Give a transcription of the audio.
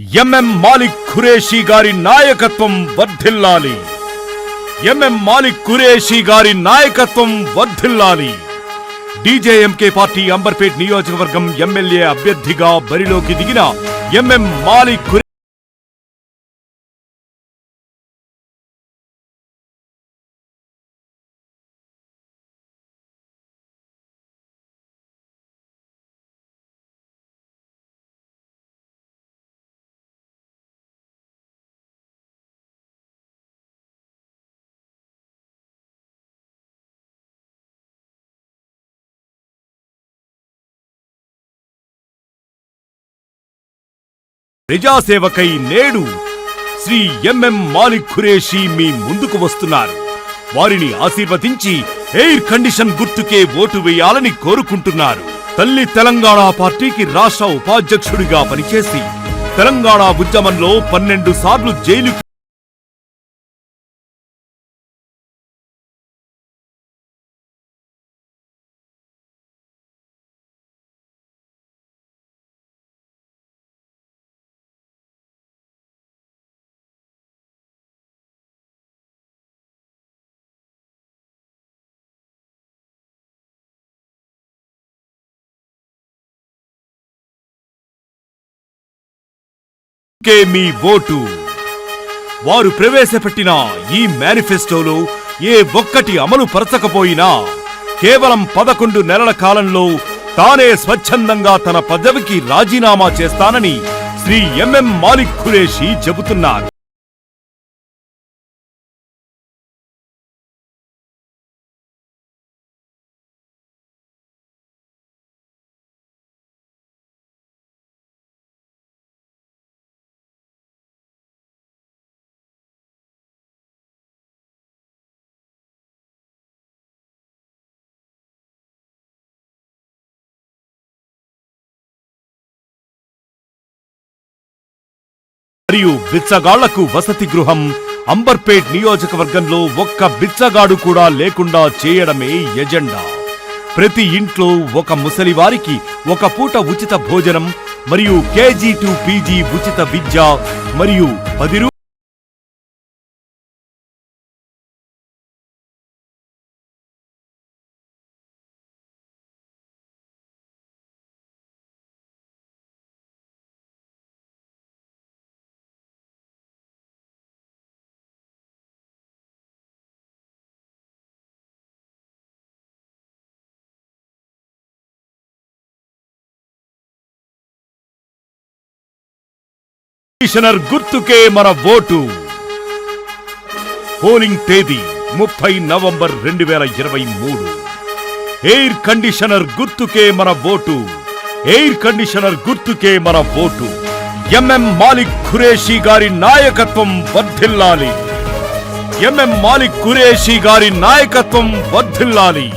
MM Malik Qureshi గారి నాయకత్వం వర్ధిల్లాలి. ఎంఎం మాలిక్ ఖురేషీ గారి నాయకత్వం వర్ధిల్లాలి. డీజేఎంకే పార్టీ అంబర్పేట్ నియోజకవర్గం ఎమ్మెల్యే అభ్యర్థిగా బరిలోకి దిగిన ఎంఎం మాలిక్ ప్రజాసేవకై నేడు శ్రీ ఎంఎం మాలిక్ ఖురేషి మీ ముందుకు వస్తున్నారు. వారిని ఆశీర్వదించి ఎయిర్ కండిషన్ గుర్తుకే ఓటు వేయాలని కోరుకుంటున్నారు. తల్లి తెలంగాణ పార్టీకి రాష్ట్ర ఉపాధ్యక్షుడిగా పనిచేసి తెలంగాణ ఉద్యమంలో పన్నెండు సార్లు జైలు కే మీ ఓటు. వారు ప్రవేశపెట్టిన ఈ మేనిఫెస్టోలో ఏ ఒక్కటి అమలు పరచకపోయినా కేవలం పదకొండు నెలల కాలంలో తానే స్వచ్ఛందంగా తన పదవికి రాజీనామా చేస్తానని శ్రీ ఎంఎం మాలిక్ ఖురేషి చెబుతున్నారు. మరియు బిచ్చగాళ్ళకు వసతి గృహం. అంబర్పేట్ నియోజకవర్గంలో ఒక్క బిచ్చగాడు కూడా లేకుండా చేయడమే ఎజెండా. ప్రతి ఇంట్లో ఒక ముసలివారికి ఒక పూట ఉచిత భోజనం మరియు కేజీ టు పీజీ ఉచిత విద్య మరియు పది కమిషనర్ గుర్తుకే మన ఓటు. పోలింగ్ తేదీ ముప్పై నవంబర్ రెండు వేల ఇరవై మూడు. ఎయిర్ కండిషనర్ గుర్తుకే మన ఓటు. ఎయిర్ కండిషనర్ గుర్తుకే మన ఓటు. ఎంఎం మాలిక్ ఖురేషి గారి నాయకత్వం వర్ధిల్లాలి. ఎంఎం మాలిక్ ఖురేషి గారి నాయకత్వం వర్ధిల్లాలి.